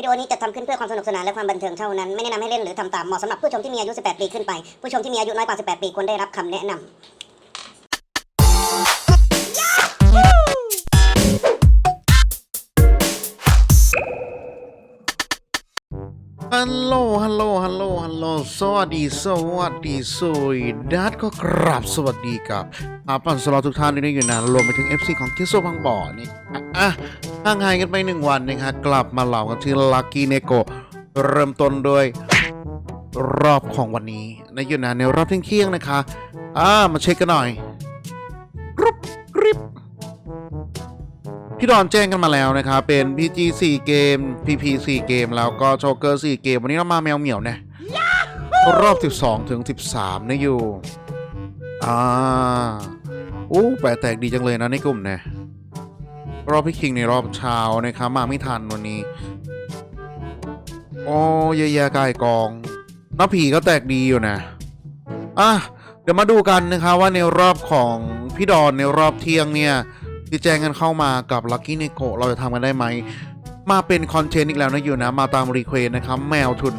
วิดีโอนี้จะทำขึ้นเพื่อความสนุกสนานและความบันเทิงเท่านั้น ไม่แนะนำให้เล่นหรือทำตาม เหมาะสำหรับผู้ชมที่มีอายุ 18 ปีขึ้นไป ผู้ชมที่มีอายุน้อยกว่า 18 ปีควรได้รับคำแนะนำฮัลโหล ฮัลโหล ฮัลโหล ฮัลโหล สวัสดี สวัสดีสวีดัสก็กราบสวัสดีกับอาปันสลอทุกท่านที่ได้อยู่นานรวมไปถึง FC ของคิโซบังบ่อนี่อะอะ ห่างหายกันไปหนึ่งวันนะคะกลับมาเหล่ากันที่ลักกี้เนโกเริ่มต้นด้วยรอบของวันนี้ในอยู่นานในรอบเที่ยงนะคะ อ่ามาเช็คกันหน่อยกรุบกริบพี่ดอนแจ้งกันมาแล้วนะครับ เป็น PG 4เกม PP 4เกม แล้วก็โชเกอร์4เกม วันนี้เรามาแมวเหมียวนะรอบ 12 ถึง 13นะอยู่ อ่าอู้แปลแตกดีจังเลยนะในกลุ่มเนี่ย รอบพี่คิงในรอบเช้านะครับมาไม่ทันวันนี้ โอ้ยยๆกายกองน้าผีก็แตกดีอยู่นะ อะ เดี๋ยวมาดูกันนะคะว่าในรอบของพี่ดอนในรอบเที่ยงเนี่ยที่แจ้งกันเข้ามากับ Lucky n e c o เราจะทำกันได้ไหม มาเป็นคอนเทนต์อีกแล้วนะอยู่นะ มาตามรีเควสนะครับ แมวทุน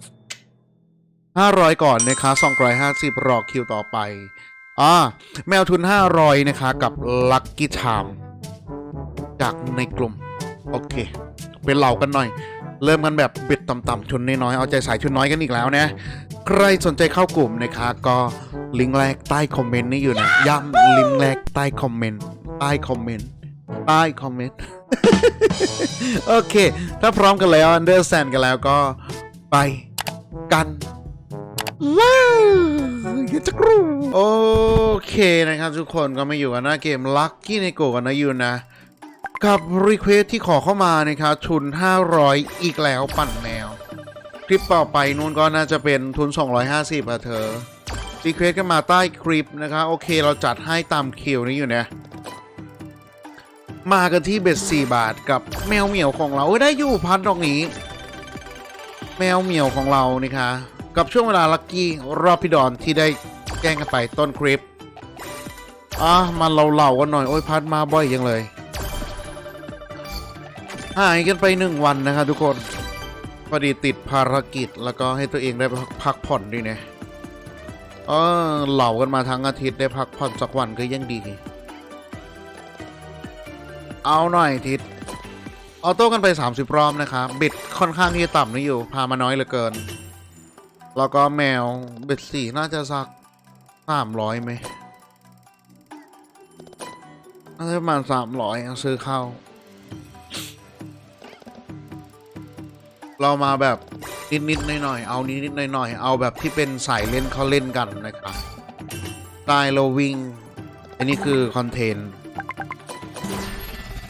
500 500 ก่อนนะคะ250 รอคิวต่อไปอ่าแมวทุน 500 นะคะ กับ Lucky Charm จากในกลุ่ม โอเค เป็นเหล่ากันหน่อย เริ่มกันแบบบิดต่ำๆทุนน้อยๆเอาใจใส่ทุนน้อยกันอีกแล้วนะ ใครสนใจเข้ากลุ่มนะคะ ก็ลิงก์แรกใต้คอมเมนต์นี่อยู่นะย้ำลิงก์แรกใต้คอมเมนต์ใต้คอมเมนต์ใต้คอมเมนต์โอเค ถ้าพร้อมกันแล้ว understand กันแล้วก็ไปกันเลยอย่าจะกรูโอเคนะครับทุกคนก็มาอยู่กันหน้าเกม Lucky n e g o กันนะอยู่นะ กับรีเควสที่ขอเข้ามานะครับทุน 500 อีกแล้วปั่นแมว คลิปต่อไปนู่นก็น่าจะเป็นทุน 250อะเธอรีเควสกันมาใต้คลิปนะคะโอเคเราจัดให้ตามคิวนี้อยู่นะมากันที่เบ็ด4บาทกับแมวเหมียวของเราเอ้ยได้อยู่พันดอกนี้ แมวเหมียวของเรานี่คะ กับช่วงเวลาลัคกี้รอบพี่ดอนที่ได้แจ้งกันไปต้นคลิปอะมาเราเล่าๆกันหน่อยโอ้ยพัดมาบ่อยยังเลย หายกันไปหนึ่งวันนะครับทุกคนพอดีติดภารกิจแล้วก็ให้ตัวเองได้พักผ่อนด้วยนะเออเหล่ากันมาทั้งอาทิตย์ได้พักผ่อนสักวันก็ยังดี เอาหน่อยทิศออโต้กันไป 30 รอบนะครับบิดค่อนข้างที่จะต่ำนี่อยู่ พามาน้อยเหลือเกิน แล้วก็แมวบ็ดสี่น่าจะสักสามร้อยไหมน่าจะประมาณสามร้อยซื้อเข้า เรามาแบบนิดๆหน่อยๆเอานิดๆหน่อยๆเอาแบบที่เป็นสายเล่นเขาเล่นกันนะครับได้เราวิ่งอันนี้คือคอนเทนต์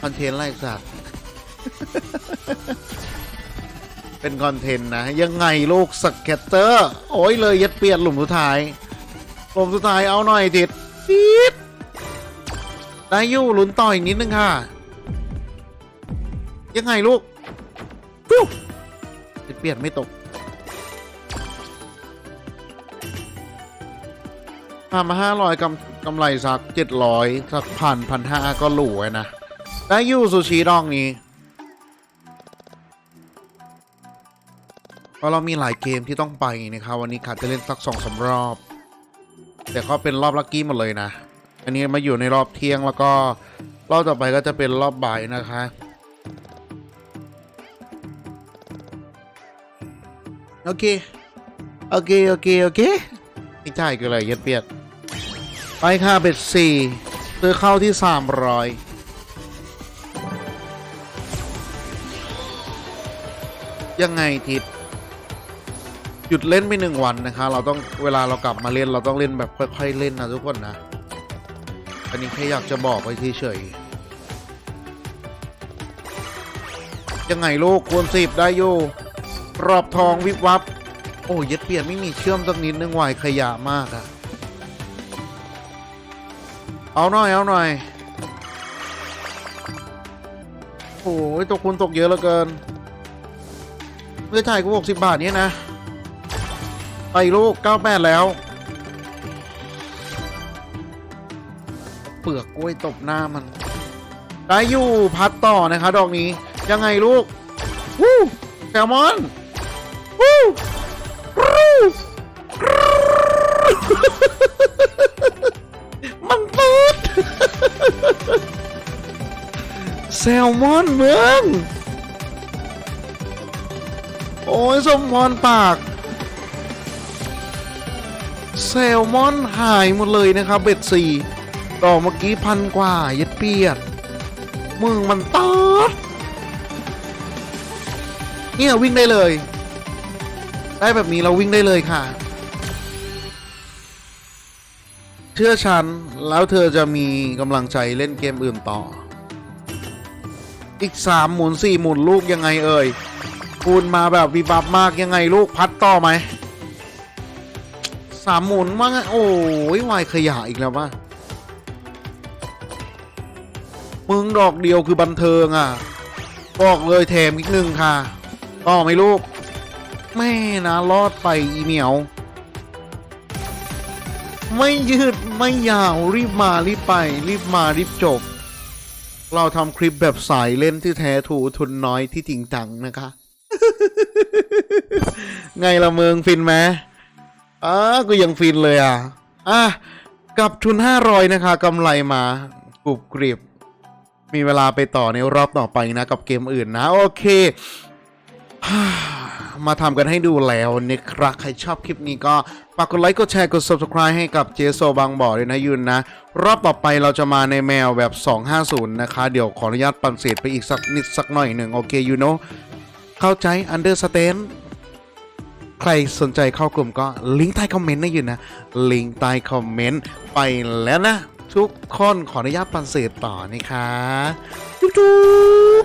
คอนเทนต์ไล่สัตว์เป็นคอนเทนต์นะ ยังไงลูกสเก็ตเตอร์ โอ้ยเลยยัดเปียดหลุมสุดท้ายหลุมสุดท้ายเอาหน่อยติดติดได้อยู่ลุนต่อยนิดนึงค่ะ ยังไงลูกฟิว เปียดไม่ตกทำมาห้าร้อยกำกำไรสักเจ็ดร้อยสักพันพันห้าก็หลู่ไว้นะ ได้ยูซูชิดองนี้เพราะเรามีหลายเกมที่ต้องไปนะครับ วันนี้ขาดจะเล่นสักสองสารอบ แต่ก็เป็นรอบลัคกี้หมดเลยนะ อันนี้มาอยู่ในรอบเที่ยงแล้วก็รอบต่อไปก็จะเป็นรอบบ่ายนะคะ โอเค โอเค โอเค โอเคไม่ใช่ก็เลยเย็ดเปียดไปค่ะเบ็ดสี่ซื้อเข้าที่สามร้อยยังไงทิศหยุดเล่นไปหนึ่งวันนะคะ เราต้องเวลาเรากลับมาเล่นเราต้องเล่นแบบค่อยๆเล่นนะทุกคนนะ อันนี้แค่อยากจะบอกไว้เฉยๆยังไงลูกควรสิบได้อยู่ รอบทองวิบวับ โอ้เย็ดเปลี่ยนไม่มีเชื่อมสักนิดนึงวายขยะมากอะเอาหน่อย เอาหน่อย โอ้ยตกคุณตกเยอะเหลือเกินเมื่อถ่ายกูบอกสิบบาทเนี้ยนะ ไปลูกเก้าแปดแล้ว เปลือกกล้วยตบหน้ามัน ได้อยู่พัดต่อนะคะดอกนี้ยังไงลูกวู้แซลมอน มันปืดแซลมอนเมือง โอ้ยสมพรปาก แซลมอนหายหมดเลยนะครับ เบ็ดสี่ต่อเมื่อกี้พันกว่าเย็ดเปียดมึงมันตอดเนี่ยวิ่งได้เลย ได้แบบนี้เราวิ่งได้เลยค่ะ เชื่อฉัน แล้วเธอจะมีกำลังใจเล่นเกมอื่นต่อ อีกสามหมุนสี่หมุนลูกยังไงเอ่ยคูณมาแบบวิบับมากยังไงลูกพัดต่อไหมสามหมุนว่าไงโอ้ยวายขยะอีกแล้วว่ามึงดอกเดียวคือบันเทิงอะ บอกเลยแถมอีกหนึ่งค่ะ ต่อไหมลูก แม่นะรอดไปอีเหมียว ไม่ยืดไม่ยาวรีบมารีบไป รีบมารีบจบ เราทำคลิปแบบสายเล่นที่แท้ถูทุนน้อยที่จริงจังนะคะ ไงละเมืองฟินไหมอ่าก็ยังฟินเลยอะ อะกับทุน500นะคะกำไรมากรุบกริบ มีเวลาไปต่อในรอบต่อไปนะ กับเกมอื่นนะ โอเค มาทำกันให้ดูแล้วนะครับใครชอบคลิปนี้ก็ฝากกดไลค์กดแชร์กด subscribe ให้กับเจโซบางบ่อด้วยนะยุนนะ รอบต่อไปเราจะมาในแมวแบบ 250 นะคะ เดี๋ยวขออนุญาตปั่นเศษไปอีกสักนิดสักหน่อยหนึ่งโอเคยูโนเข้าใจ understand ใครสนใจเข้ากลุ่มก็ลิงก์ใต้คอมเมนต์นะยู่นะ ลิงก์ใต้คอมเมนต์ไปแล้วนะ ทุกคนขออนุญาตปั่นเศษต่อนะคะจุ๊บ